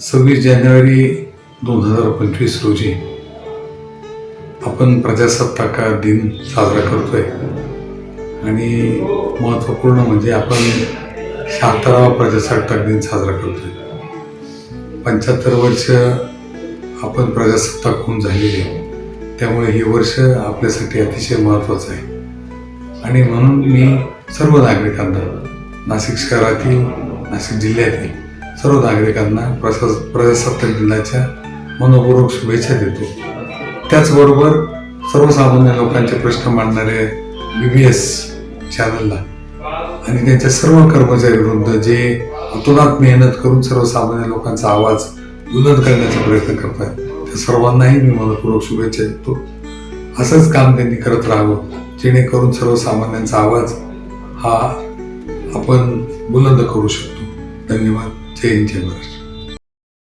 सव्वीस जानेवारी दोन हजार पंचवीस रोजी आपण प्रजासत्ताका दिन साजरा करतोय. आणि महत्त्वपूर्ण म्हणजे आपण शहात्तरावा प्रजासत्ताक दिन साजरा करतोय. पंच्याहत्तर वर्ष आपण प्रजासत्ताक होऊन झालेली आहे. त्यामुळे हे वर्ष आपल्यासाठी अतिशय महत्त्वाचं आहे. आणि म्हणून मी सर्व नागरिकांना नाशिक शहरातील नाशिक जिल्ह्यातील सर्व नागरिकांना प्रशा प्रजासत्ताक दिनाच्या मनपूर्वक शुभेच्छा देतो. त्याचबरोबर सर्वसामान्य लोकांचे प्रश्न मांडणारे बी बी एस चॅनलला आणि त्यांच्या सर्व कर्मचाऱ्यांविरुद्ध जे अतोनात मेहनत करून सर्वसामान्य लोकांचा आवाज बुलंद करण्याचा प्रयत्न करतात त्या सर्वांनाही मी मनपूर्वक शुभेच्छा देतो. असंच काम त्यांनी करत राहावं जेणेकरून सर्वसामान्यांचा आवाज हा आपण बुलंद करू शकतो. धन्यवाद. change ever.